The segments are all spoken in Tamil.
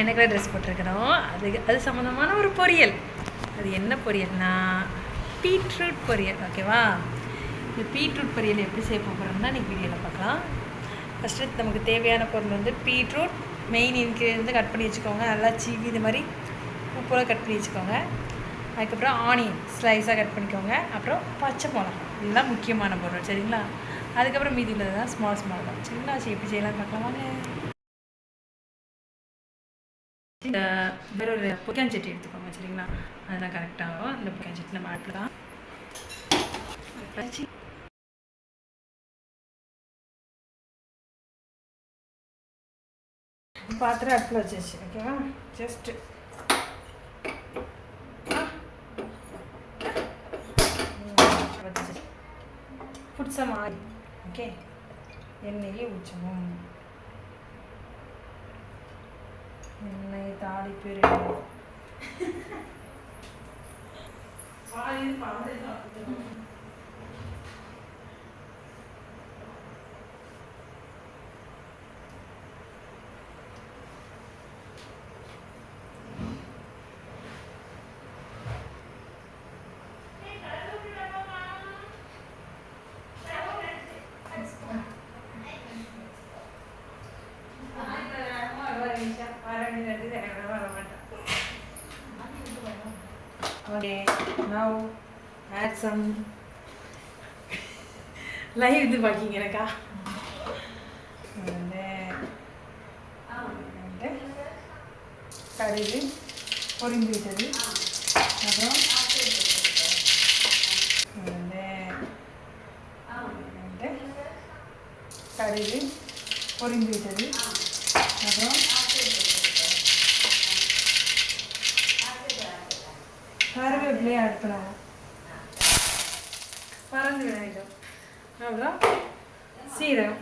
என்ன கலர் ட்ரெஸ் போட்டிருக்கிறோம் அது அது சம்மந்தமான ஒரு பொரியல். அது என்ன பொரியல்னா பீட்ரூட் பொரியல் ஓகேவா இந்த பீட்ரூட் பொரியல் எப்படி செய்ய போகிறோம்னா இன்றைக்கி வீடியோவில் பார்க்கலாம். ஃபஸ்ட்டு நமக்கு தேவையான பொருள் வந்து பீட்ரூட். மெயின் இன்க்ரீடியன்ட் கட் பண்ணி வச்சுக்கோங்க. நல்லா சீவி இது மாதிரி உப்போல கட் பண்ணி வச்சுக்கோங்க. அதுக்கப்புறம் ஆனியன் ஸ்லைஸாக கட் பண்ணிக்கோங்க. அப்புறம் பச்சை மிளகா. இதெல்லாம் முக்கியமான பொருள் சரிங்களா? அதுக்கப்புறம் மீதி உள்ளது தான் ஸ்மால் ஸ்மால் தான். சரிங்களா? எப்படி செய்யலாம் பார்க்கலாமா இந்த வேற ஒரு பொக்கியான் சட்டி எடுத்துக்கோங்க சரிங்களா? அதெல்லாம் கரெக்டாகும் அந்த பொக்கியான் சட்டி நம்ம அடுப்பில் பாத்திரம் அடுப்பில் வச்சாச்சு ஓகேவா ஜஸ்ட்டு புட் சம் ஓகே எண்ணெயை ஊற்றணும் எண்ணெய் தாளிப்பு ready Okay, now add some live இது பாக்கிங்க எனக்கா? கடுகு பொரிந்து விட்டது. அப்புறம் கடுகு பொரிந்து விட்டது. அப்புறம் கருவேப்பிலையை அடுப்பில் பறந்து விளையிடும் அப்புறம் சீரகம்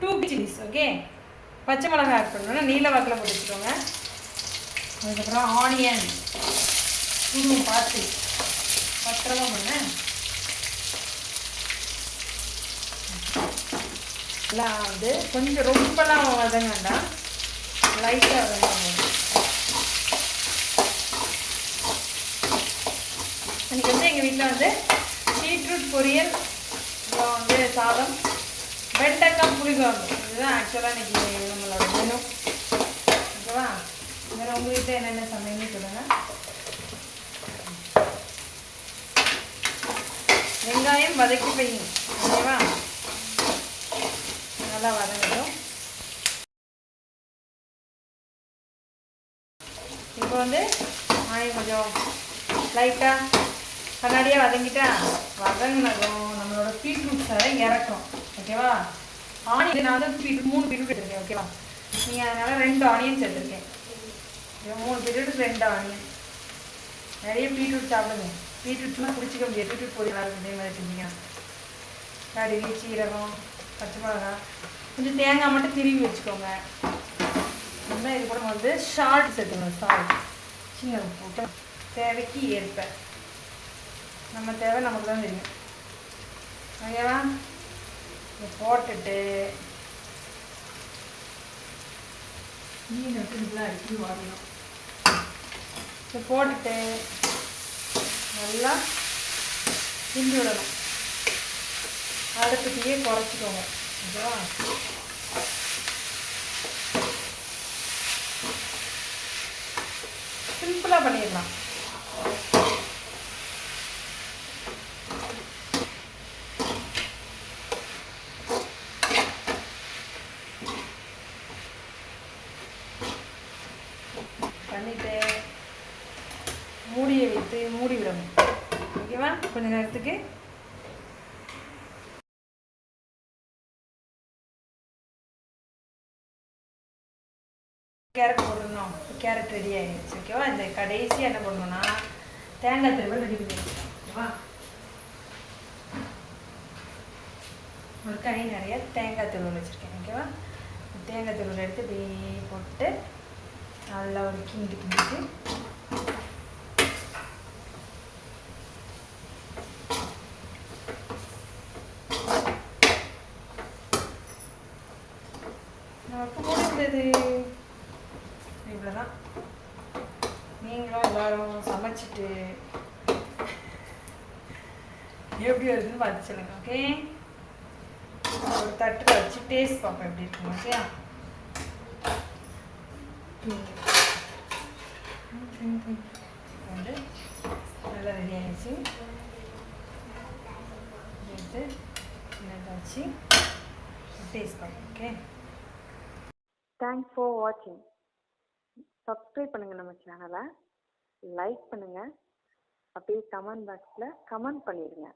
டூ சில்லிஸ் ஓகே பச்சை மிளகாய் ஆட் பண்ணணும் நீல வாக்கில் போட்டு வச்சுக்கோங்க. அதுக்கப்புறம் ஆனியன் குருவும் பார்த்து. பத்திரமா பண்ணேன் எல்லாம் வந்து கொஞ்சம் ரொம்பலாம் வதங்க வேண்டாம். லைட்டாக வதங்க இன்னைக்கு வந்து எங்கள் வீட்டில் வந்து பீட்ரூட் பொரியல் அப்புறம் வந்து சாதம் வெண்டைக்காய் புளிக்குழம்பு இதுதான் ஆக்சுவலாக இன்னைக்கு நம்மளோட மெனு ஓகேவா? வேறு உங்கள் வீட்டில் என்னென்ன சமையல்னு சொல்லுங்கள் வெங்காயம் வதக்கி பையன் ஓகேவா? நல்லா வதங்கட்டும். இப்போ வந்து ஆயம் கொஞ்சம் லைட்டாக கண்ணாடியாக வதங்கிட்டா வதங்கினதும் நம்மளோட பீட்ரூட்ஸை இறக்கும் ஓகேவா ஆனியன் நான் வந்து பீட்ரூட் மூணு பீட்ரூட் எடுத்துருக்கேன் ஓகேவா நீங்கள் அதனால் ரெண்டு ஆனியன் எடுத்துருக்கேன். மூணு பீட்ரூட் ரெண்டு ஆனியன் நிறைய பீட்ரூட் சாப்பிடுங்க. பீட்ரூட்லாம் குடிச்சிக்க முடியாது. பீட்ரூட் பொரியல் இருக்கும். இதே மாதிரி செஞ்சீங்கன்னா. கடுகு சீரகம் பச்சை மிளகா. கொஞ்சம் தேங்காய் மட்டும் திருவி வச்சுக்கோங்க. இருந்தால் இது கூட வந்து ஷார்ட் சேர்த்துக்கணும் சால்ட் சின்ன உப்பு. தேவைக்கு ஏற்ப. நம்ம தேவை நமக்கு தான் தெரியும். ஓகேவா போட்டுட்டு மீன் எடுத்துலாம் அடிக்கடி வாடணும். இதை போட்டுட்டு நல்லா கிண்டி விடணும். அடுப்புத்தையே குறைச்சிக்கோங்க. ஓகேவா சிம்பிளாக பண்ணிடலாம். பண்ணிட்டு மூடியை வைத்து மூடி விடணும். ஓகேவா? கொஞ்ச நேரத்துக்கு. கேரட் போடணும். கேரட் ரெடி ஆகிடுச்சு ஓகேவா இந்த கடைசியாக என்ன பண்ணணும்னா தேங்காய் திரும்ப ரெடி பண்ணி ஓகேவா ஒரு கை நிறைய தேங்காய் திருவள் வச்சுருக்கேன் ஓகேவா தேங்காய் திருவள் எடுத்து இப்படி போட்டு நல்லா ஒரு கிண்டி கிண்டிட்டு நமக்கு முடிந்தது சமைச்சிட்டு எப்படி வருதுன்னு பார்த்து சொல்லுங்க ஓகே ஒரு தட்டில் வச்சு டேஸ்ட் பார்ப்போம் எப்படி இருக்குங்க ஓகேயா வந்து நல்லா ரெடி ஆயிடுச்சு. எடுத்து நல்லா வச்சு டேஸ்ட் பார்ப்போம் ஓகே தேங்க்ஸ் ஃபார் வாட்சிங் சப்ஸ்கிரைப் பண்ணுங்கள் நம்ம சேனலை லைக் பண்ணுங்கள் அப்படியே கமெண்ட் பாக்ஸில் கமெண்ட் பண்ணிடுங்க.